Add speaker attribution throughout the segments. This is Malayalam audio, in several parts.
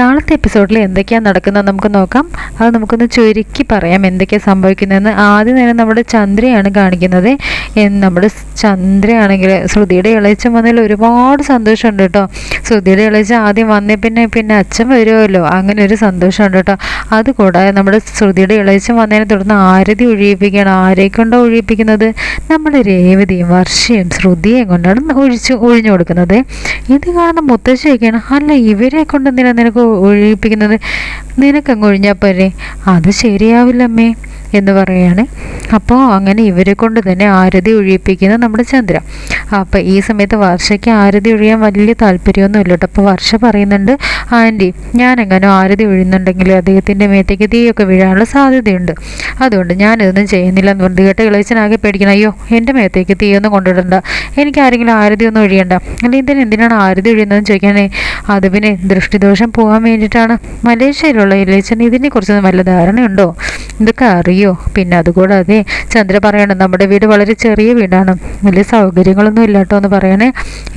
Speaker 1: നാളത്തെ എപ്പിസോഡിൽ എന്തൊക്കെയാണ് നടക്കുന്നത് നമുക്ക് നോക്കാം. അത് നമുക്കൊന്ന് ചുരുക്കി പറയാം എന്തൊക്കെയാണ് സംഭവിക്കുന്നതെന്ന്. ആദ്യം നേരം നമ്മുടെ ചന്ദ്രയാണ് കാണിക്കുന്നത്. നമ്മുടെ ചന്ദ്രയാണെങ്കിൽ ശ്രുതിയുടെ ഇളയച്ചൻ വന്നതിൽ ഒരുപാട് സന്തോഷമുണ്ട് കേട്ടോ. ശ്രുതിയുടെ ഇളയച്ചൻ ആദ്യം വന്നേ പിന്നെ പിന്നെ അച്ഛൻ വരുമല്ലോ. അങ്ങനെ ഒരു സന്തോഷമുണ്ട് കേട്ടോ. അതുകൂടാതെ നമ്മുടെ ശ്രുതിയുടെ ഇളയച്ചൻ വന്നതിനെ തുടർന്ന് ആരതി ഒഴിയിപ്പിക്കുകയാണ്. ആരെ കൊണ്ടോ ഒഴിയിപ്പിക്കുന്നത്? നമ്മുടെ രേവതിയും വർഷയും ശ്രുതിയെയും കൊണ്ടാണ് ഒഴിച്ച് ഒഴിഞ്ഞു കൊടുക്കുന്നത്. ഇത് കാണുന്ന മുത്തശ്ശിയൊക്കെയാണ് അല്ല ഇവരെ കൊണ്ട് നിനക്ക് ഒഴിയിപ്പിക്കുന്നത്? നിനക്കങ്ങ് ഒഴിഞ്ഞാൽ പോരെ? അത് ശരിയാവില്ലമ്മേ. എന്ന് പറയുകയാണ്. അപ്പോൾ അങ്ങനെ ഇവരെ കൊണ്ട് തന്നെ ആരതി ഒഴിയിപ്പിക്കുന്ന നമ്മുടെ ചന്ദ്ര. അപ്പോൾ ഈ സമയത്ത് വർഷയ്ക്ക് ആരതി ഒഴിയാൻ വലിയ താല്പര്യമൊന്നുമില്ല കേട്ടോ. അപ്പോൾ വർഷ പറയുന്നുണ്ട് ആന്റി ഞാനെങ്ങനെ ആരതി ഒഴിയുന്നുണ്ടെങ്കിൽ അദ്ദേഹത്തിന്റെ മേത്തേക്ക് തീയൊക്കെ വീഴാനുള്ള സാധ്യതയുണ്ട്. അതുകൊണ്ട് ഞാനിതൊന്നും ചെയ്യുന്നില്ല എന്ന് പറഞ്ഞു കേട്ട് ഇളയച്ചനാകെ പേടിക്കണം. അയ്യോ എന്റെ മേത്തേക്ക് തീയൊന്നും കൊണ്ടിടണ്ട എനിക്ക് ആരെങ്കിലും ആരതി ഒന്നും ഒഴിയണ്ട. അല്ലെങ്കിൽ ഇതിന് എന്തിനാണ് ആരതി ഒഴിയുന്നതെന്ന് ചോദിക്കാനേ? അത് പിന്നെ ദൃഷ്ടിദോഷം പോകാൻ വേണ്ടിയിട്ടാണ്. മലേഷ്യയിലുള്ള ഇളയച്ചൻ ഇതിനെക്കുറിച്ചൊന്നും വല്ല ധാരണയുണ്ടോ? ഇതൊക്കെ അറിയോ? പിന്നെ അതുകൂടാതെ ചന്ദ്ര പറയണം നമ്മുടെ വീട് വളരെ ചെറിയ വീടാണ്. വലിയ സൗകര്യങ്ങളൊന്നും ഇല്ലാട്ടോ എന്ന് പറയണേ.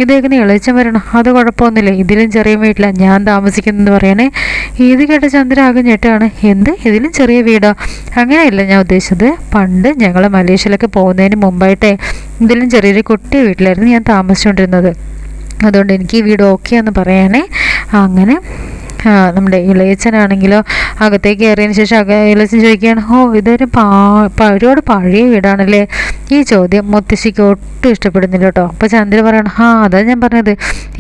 Speaker 1: ഇതേക്കുന്ന ഇളയച്ചൻ വരണം അത് കുഴപ്പമൊന്നുമില്ല ഇതിലും ചെറിയ വീട്ടിലാണ് ഞാൻ താമസിക്കുന്നതെന്ന് പറയണേ. ഇത് കേട്ട ചന്ദ്ര ആകെ ഞെട്ടാണ് എന്ത്? ഇതിലും ചെറിയ വീടോ? അങ്ങനെയല്ല ഞാൻ ഉദ്ദേശിച്ചത് പണ്ട് ഞങ്ങൾ മലേഷ്യയിലൊക്കെ പോകുന്നതിന് മുമ്പായിട്ടേ ഇതിലും ചെറിയൊരു കുട്ടി വീട്ടിലായിരുന്നു ഞാൻ താമസിച്ചുകൊണ്ടിരുന്നത്. അതുകൊണ്ട് എനിക്ക് ഈ വീട് ഓക്കെ എന്ന് പറയാനേ അങ്ങനെ നമ്മുടെ ഇളയച്ചനാണെങ്കിലോ അകത്തേക്ക് കയറിയതിന് ശേഷം അക ഇളയച്ചൻ ചോദിക്കുകയാണ് ഓ ഇതൊരു പാ ഒരുപാട് പഴയ വീടാണല്ലേ? ഈ ചോദ്യം മുത്തശ്ശിക്ക് ഒട്ടും ഇഷ്ടപ്പെടുന്നില്ല കേട്ടോ. അപ്പോൾ ചന്ദ്ര പറയണം ആ അതാ ഞാൻ പറഞ്ഞത്.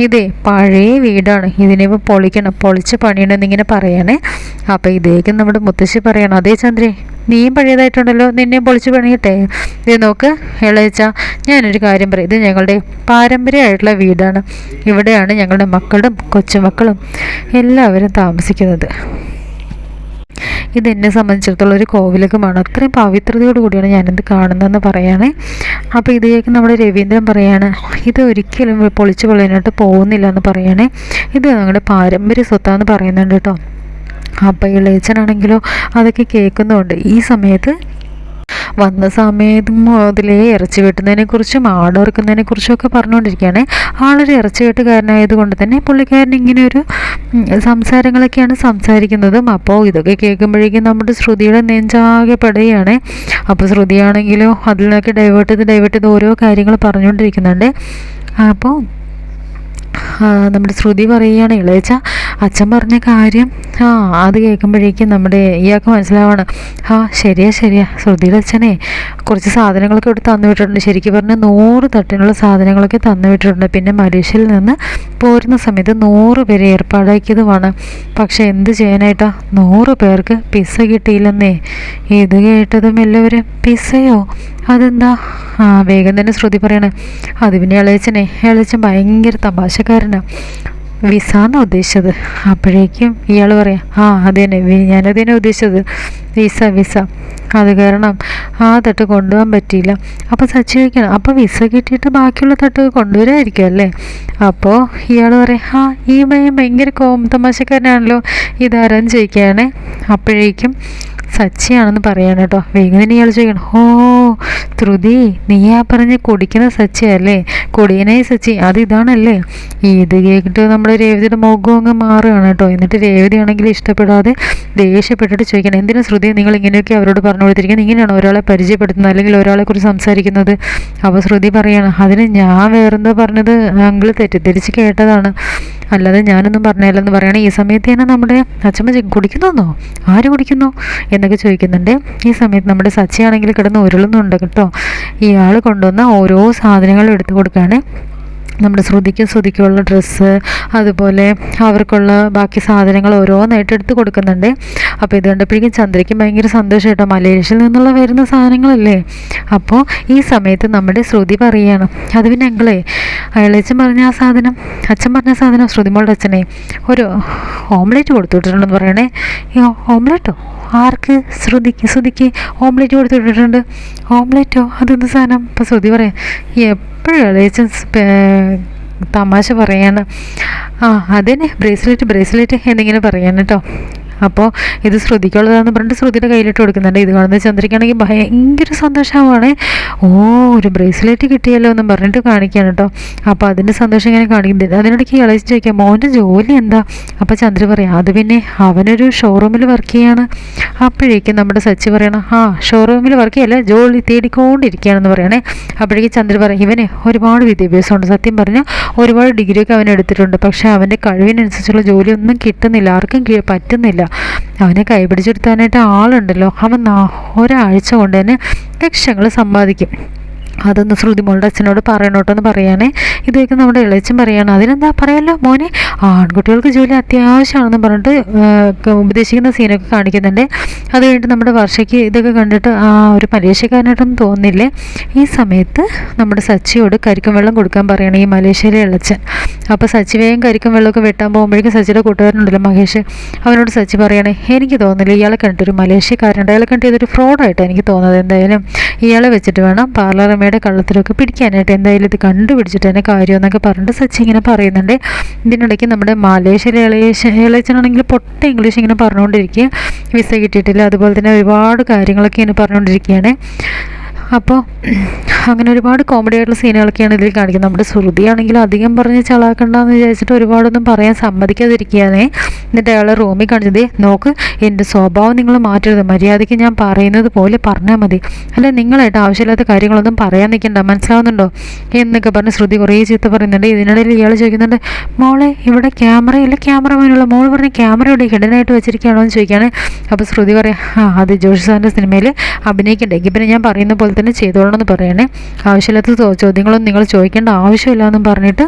Speaker 1: ഇതേ പഴയ വീടാണ്. ഇതിനിപ്പോൾ പൊളിക്കണം. പൊളിച്ച് പണിയണമെന്ന് ഇങ്ങനെ പറയണേ. അപ്പോൾ ഇതേക്ക് നമ്മുടെ മുത്തശ്ശി പറയണം അതേ ചന്ദ്രേ നീയും പഴയതായിട്ടുണ്ടല്ലോ. നിന്നെയും പൊളിച്ച് പണിയട്ടെ. ഇത് നോക്ക് ഇളയച്ച ഞാനൊരു കാര്യം പറയും. ഇത് ഞങ്ങളുടെ പാരമ്പര്യമായിട്ടുള്ള വീടാണ്. ഇവിടെയാണ് ഞങ്ങളുടെ മക്കളും കൊച്ചുമക്കളും എല്ലാവരും താമസിക്കുന്നത്. ഇത് എന്നെ സംബന്ധിച്ചിടത്തോളം ഒരു കോവിലകമാണ്. അത്രയും പവിത്രതയോട് കൂടിയാണ് ഞാനിത് കാണുന്നതെന്ന് പറയുകയാണ് അപ്പോൾ ഇത് നമ്മുടെ രവീന്ദ്രൻ പറയാണ് ഇത് ഒരിക്കലും പൊളിച്ചു പൊളിയാനായിട്ട് പോകുന്നില്ല എന്ന് പറയുകയാണേ ഇത് ഞങ്ങളുടെ പാരമ്പര്യ സ്വത്താന്ന് പറയുന്നുണ്ട് കേട്ടോ. അപ്പം ഇളയച്ചനാണെങ്കിലോ അതൊക്കെ കേൾക്കുന്നുണ്ട്. ഈ സമയത്ത് വന്ന സമയത്ത് മുതലേ ഇറച്ചി വെട്ടുന്നതിനെ കുറിച്ചും ആടോർക്കുന്നതിനെ കുറിച്ചും ഒക്കെ പറഞ്ഞുകൊണ്ടിരിക്കുകയാണ്. ആളൊരു ഇറച്ചി വെട്ടുകാരനായത് കൊണ്ട് തന്നെ പുള്ളിക്കാരൻ ഇങ്ങനെ ഒരു സംസാരങ്ങളൊക്കെയാണ് സംസാരിക്കുന്നതും. അപ്പോൾ ഇതൊക്കെ കേൾക്കുമ്പോഴേക്കും നമ്മുടെ ശ്രുതിയുടെ നെഞ്ചാകെ പെടുകയാണ്. അപ്പോൾ ശ്രുതിയാണെങ്കിലോ അതിൽ നിന്നൊക്കെ ഡൈവേർട്ട് ചെയ്ത് ഡൈവേർട്ട് ചെയ്ത് ഓരോ കാര്യങ്ങൾ പറഞ്ഞുകൊണ്ടിരിക്കുന്നുണ്ട്. അപ്പോൾ നമ്മുടെ ശ്രുതി പറയുകയാണ് ഇളയച്ച അച്ഛൻ പറഞ്ഞ കാര്യം ആ അത് കേൾക്കുമ്പോഴേക്കും നമ്മുടെ ഇയാൾക്ക് മനസ്സിലാവാണ്. ആ ശരിയാ ശരിയാ. ശ്രുതിയുടെ അച്ഛനെ കുറച്ച് സാധനങ്ങളൊക്കെ ഇവിടെ തന്നു വിട്ടിട്ടുണ്ട്. ശരിക്കും പറഞ്ഞാൽ നൂറ് തട്ടിനുള്ള സാധനങ്ങളൊക്കെ തന്നു വിട്ടിട്ടുണ്ട്. പിന്നെ മലേഷ്യയിൽ നിന്ന് പോരുന്ന സമയത്ത് നൂറ് പേരെ ഏർപ്പാടാക്കിയതുമാണ്. പക്ഷെ എന്ത് ചെയ്യാനായിട്ടാ? നൂറ് പേർക്ക് പിസ്സ കിട്ടിയില്ലെന്നേ. ഇത് കേട്ടതും എല്ലാവരും പിസ്സയോ? അതെന്താ? ആ വേഗം തന്നെ ശ്രുതി പറയണേ. അത് പിന്നെ ഇളയച്ചനെ ഇളയച്ചൻ ഭയങ്കര തമാശക്കാരനാ. വിസ എന്നാ ഉദ്ദേശിച്ചത്. അപ്പോഴേക്കും ഇയാൾ പറയാം ആ അത് തന്നെ ഞാനത് തന്നെ ഉദ്ദേശിച്ചത്. Visa visa. അത് കാരണം ആ തട്ട് കൊണ്ടുപോകാൻ പറ്റിയില്ല. അപ്പോൾ സച്ചി ചോദിക്കണം അപ്പോൾ വിസ കിട്ടിയിട്ട് ബാക്കിയുള്ള തട്ട് കൊണ്ടുവരായിരിക്കും അല്ലേ? അപ്പോൾ ഇയാൾ പറയും ആ ഈ മയം ഭയങ്കര കോം തമാശക്കാരനാണല്ലോ ഇതാരാന്ന് ചെയ്യിക്കുകയാണേ അപ്പോഴേക്കും സച്ചിയാണെന്ന് പറയാണ് കേട്ടോ. വേഗം തന്നെ ഇയാൾ ചോദിക്കണം ഓ ധൃതി നീ ആ പറഞ്ഞ് കുടിക്കുന്ന സച്ചിയല്ലേ കൊടിയനായി സച്ചി അത് ഇതാണല്ലേ? ഇത് കേട്ടിട്ട് നമ്മുടെ രേവതിയുടെ മുഖം അങ്ങ് മാറുകയാണ് കേട്ടോ. എന്നിട്ട് രേവതി ആണെങ്കിൽ ഇഷ്ടപ്പെടാതെ ദേഷ്യപ്പെട്ടിട്ട് ചോദിക്കണം എന്തിനാ ശ്രുതി നിങ്ങൾ ഇങ്ങനെയൊക്കെ അവരോട് പറഞ്ഞു കൊടുത്തിരിക്കുന്നത്? ഇങ്ങനെയാണോ ഒരാളെ പരിചയപ്പെടുത്തുന്നത് അല്ലെങ്കിൽ ഒരാളെ കുറിച്ച് സംസാരിക്കുന്നത്? അപ്പോൾ ശ്രുതി പറയാണ് അതിന് ഞാൻ വേറെന്തോ പറഞ്ഞത് അങ്കിൾ തെറ്റിദ്ധരിച്ച് കേട്ടതാണ്. അല്ലാതെ ഞാനൊന്നും പറഞ്ഞില്ലെന്ന് പറയുകയാണ് ഈ സമയത്ത് തന്നെ നമ്മുടെ അച്ഛമ്മ കുടിക്കുന്നോ ആര് കുടിക്കുന്നു? എന്നൊക്കെ ചോദിക്കുന്നുണ്ട്. ഈ സമയത്ത് നമ്മുടെ സച്ചിയാണെങ്കിൽ കിടന്ന് ഉരുളുന്നുണ്ട് കേട്ടോ. ഇയാൾ കൊണ്ടുവന്ന ഓരോ സാധനങ്ങളും എടുത്തു കൊടുക്കുകയാണ് നമ്മുടെ ശ്രുതിക്കും ശ്രുതിക്കുമുള്ള ഡ്രസ്സ് അതുപോലെ അവർക്കുള്ള ബാക്കി സാധനങ്ങൾ ഓരോന്നായിട്ട് എടുത്ത് കൊടുക്കുന്നുണ്ട്. അപ്പോൾ ഇത് കണ്ടപ്പോഴേക്കും ചന്ദ്രയ്ക്ക് ഭയങ്കര സന്തോഷം കേട്ടോ. മലേഷ്യയിൽ നിന്നുള്ള വരുന്ന സാധനങ്ങളല്ലേ? അപ്പോൾ ഈ സമയത്ത് നമ്മുടെ ശ്രുതി പറയുകയാണ് അത് പിന്നെ ഞങ്ങളെ അയാളച്ചൻ പറഞ്ഞ ആ സാധനം അച്ഛൻ പറഞ്ഞ സാധനം ശ്രുതിമോളുടെ അച്ഛനെ ഒരു ഓംലേറ്റ് കൊടുത്തു വിട്ടിട്ടുണ്ടെന്ന് പറയണേ. ഈ ഓംലേറ്റോ? ആർക്ക്? ശ്രുതിക്ക് ശ്രുതിക്ക് ഓംലേറ്റ് കൊടുത്തു വിട്ടിട്ടുണ്ട് ഓംലേറ്റോ? അതെന്ത് സാധനം? അപ്പോൾ ശ്രുതി പറയാം ഇളയച്ചൻ സ്പേ- തമാശ പറയാണ് ആ അതന്നെ. ബ്രേസ്ലെറ്റ് ബ്രേസ്ലെറ്റ് എന്നിങ്ങനെ പറയാണ് കേട്ടോ അപ്പോൾ ഇത് ശ്രുതിക്കുള്ളതാണെന്ന് പറഞ്ഞിട്ട് ശ്രുതിയുടെ കയ്യിലിട്ട് കൊടുക്കുന്നുണ്ട്. ഇത് കാണുന്ന ചന്ദ്രയ്ക്കാണെങ്കിൽ ഭയങ്കര സന്തോഷമാണ്. ഓ ഒരു ബ്രേസ്ലെറ്റ് കിട്ടിയല്ലോ എന്ന് പറഞ്ഞിട്ട് കാണിക്കുകയാണ് കേട്ടോ. അപ്പോൾ അതിന്റെ സന്തോഷം ഇങ്ങനെ കാണിക്കുന്നുണ്ട്. അതിനിടയ്ക്ക് ഇളച്ച് ചോദിക്കാം മോന്റെ ജോലി എന്താ? അപ്പോൾ ചന്ദ്ര പറയാം അത് പിന്നെ അവനൊരു ഷോറൂമിൽ വർക്ക് ചെയ്യാണ്. അപ്പോഴേക്കും നമ്മുടെ സച്ചി പറയണം ആ ഷോറൂമിൽ വർക്ക് ചെയ്യല്ല ജോലി തേടിക്കൊണ്ടിരിക്കുകയാണെന്ന് പറയണേ. അപ്പോഴേക്കും ചന്ദ്ര പറയും ഇവന് ഒരുപാട് വിദ്യാഭ്യാസമുണ്ട്. സത്യം പറഞ്ഞാൽ ഒരുപാട് ഡിഗ്രിയൊക്കെ അവൻ എടുത്തിട്ടുണ്ട്. പക്ഷേ അവന്റെ കഴിവിനനുസരിച്ചുള്ള ജോലിയൊന്നും കിട്ടുന്നില്ല. ആർക്കും പറ്റുന്നില്ല. അവനെ കൈപിടിച്ചെടുത്താനായിട്ട് ആളുണ്ടല്ലോ. അവൻ ഒരാഴ്ച കൊണ്ട് തന്നെ ലക്ഷങ്ങൾ സമ്പാദിക്കും. അതൊന്ന് ശ്രുതിമോളുടെ അച്ഛനോട് പറയണോട്ടോ എന്ന് പറയാനേ. ഇതൊക്കെ നമ്മുടെ ഇളച്ചൻ പറയാണ് അതിനെന്താ പറയാലോ മോനെ? ആൺകുട്ടികൾക്ക് ജോലി അത്യാവശ്യമാണെന്ന് പറഞ്ഞിട്ട് ഉപദേശിക്കുന്ന സീനൊക്കെ കാണിക്കുന്നുണ്ട്. അത് കഴിഞ്ഞിട്ട് നമ്മുടെ വർഷയ്ക്ക് ഇതൊക്കെ കണ്ടിട്ട് ആ ഒരു മലേഷ്യക്കാരനായിട്ടൊന്നും തോന്നില്ലേ ഈ സമയത്ത് നമ്മുടെ സച്ചിയോട് കരിക്കും വെള്ളം കൊടുക്കാൻ പറയണം ഈ മലേഷ്യയിലെ ഇളച്ചൻ അപ്പോൾ സച്ചി വേഗം കരിക്കും വെള്ളമൊക്കെ വെട്ടാൻ പോകുമ്പോഴേക്കും സച്ചിയുടെ കൂട്ടുകാരനുണ്ടല്ലോ മഹേഷ്. അവനോട് സച്ചി പറയണേ എനിക്ക് തോന്നുന്നില്ല ഇയാളെ കണ്ടിട്ട് ഒരു മലേഷ്യക്കാരുണ്ട് അയാളെ കണ്ടിട്ട് ഇതൊരു ഫ്രോഡായിട്ടാണ് എനിക്ക് തോന്നുന്നത്. എന്തായാലും ഇയാളെ വെച്ചിട്ട് വേണം പാർലറമ്മയുടെ കള്ളത്തിലൊക്കെ പിടിക്കാനായിട്ട്. എന്തായാലും ഇത് കണ്ടുപിടിച്ചിട്ട് തന്നെ കാര്യം എന്നൊക്കെ പറഞ്ഞിട്ട് സച്ചി ഇങ്ങനെ പറയുന്നുണ്ട്. ഇതിനിടയ്ക്ക് നമ്മുടെ മലേഷ്യയിലെ ഇളയേശ ഇളയച്ചനാണെങ്കിൽ പൊട്ട ഇംഗ്ലീഷ് ഇങ്ങനെ പറഞ്ഞുകൊണ്ടിരിക്കുക വിസ കിട്ടിയിട്ടില്ല. അതുപോലെ തന്നെ ഒരുപാട് കാര്യങ്ങളൊക്കെ ഇങ്ങനെ പറഞ്ഞുകൊണ്ടിരിക്കുകയാണ്. അപ്പോൾ അങ്ങനെ ഒരുപാട് കോമഡി ആയിട്ടുള്ള സീനുകളൊക്കെയാണ് ഇതിൽ കാണിക്കുന്നത്. നമ്മുടെ ശ്രുതിയാണെങ്കിൽ അധികം പറഞ്ഞ് ചളാക്കണ്ടെന്ന് വിചാരിച്ചിട്ട് ഒരുപാടൊന്നും പറയാൻ സമ്മതിക്കാതിരിക്കുകയാണേ. എന്നിട്ട് അയാളെ റൂമിൽ കാണിച്ചത് നോക്ക് എന്റെ സ്വഭാവം നിങ്ങൾ മാറ്റരുത്. മര്യാദയ്ക്ക് ഞാൻ പറയുന്നത് പോലെ പറഞ്ഞാൽ മതി. അല്ല നിങ്ങളായിട്ട് ആവശ്യമില്ലാത്ത കാര്യങ്ങളൊന്നും പറയാൻ നിൽക്കണ്ട. മനസ്സിലാവുന്നുണ്ടോ? എന്നൊക്കെ പറഞ്ഞ് ശ്രുതി കുറേ ചീത്ത പറയുന്നുണ്ട്. ഇതിനിടയിൽ ഇയാൾ ചോദിക്കുന്നുണ്ട് മോളെ ഇവിടെ ക്യാമറയില്ല ക്യാമറമാനുള്ള മോൾ പറഞ്ഞ ക്യാമറ ഇവിടെ ഹിഡനായിട്ട് വെച്ചിരിക്കുകയാണോ? എന്ന് ചോദിക്കുകയാണ്. അപ്പോൾ ശ്രുതി പറയാം ആ അത് ജോഷി സാറിന്റെ സിനിമയിൽ അഭിനയിക്കണ്ടെങ്കിൽ പിന്നെ ഞാൻ പറയുന്ന പോലെ തന്നെ ചെയ്തോളണം എന്ന് പറയണേ. ആവശ്യമില്ലാത്ത ചോദ്യങ്ങളൊന്നും നിങ്ങൾ ചോദിക്കേണ്ട ആവശ്യമില്ല എന്നും പറഞ്ഞിട്ട്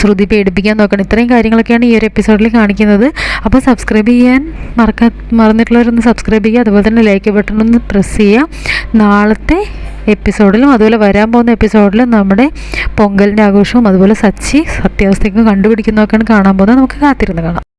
Speaker 1: ശ്രുതി പേടിപ്പിക്കാൻ നോക്കണം. ഇത്രയും കാര്യങ്ങളൊക്കെയാണ് ഈ ഒരു എപ്പിസോഡിൽ കാണിക്കുന്നത്. അപ്പോൾ സബ്സ്ക്രൈബ് ചെയ്യാൻ മറക്കാ മറന്നിട്ടുള്ളവരൊന്ന് സബ്സ്ക്രൈബ് ചെയ്യുക. അതുപോലെ തന്നെ ലൈക്ക് ബട്ടൺ ഒന്ന് പ്രസ് ചെയ്യുക. നാളത്തെ എപ്പിസോഡിലും അതുപോലെ വരാൻ പോകുന്ന എപ്പിസോഡിലും നമ്മുടെ പൊങ്കലിന്റെ ആഘോഷവും അതുപോലെ സച്ചി സത്യാവസ്ഥയൊക്കെ കണ്ടുപിടിക്കുന്നതൊക്കെയാണ് കാണാൻ പോകുന്നത്. നമുക്ക് കാത്തിരുന്ന് കാണാം.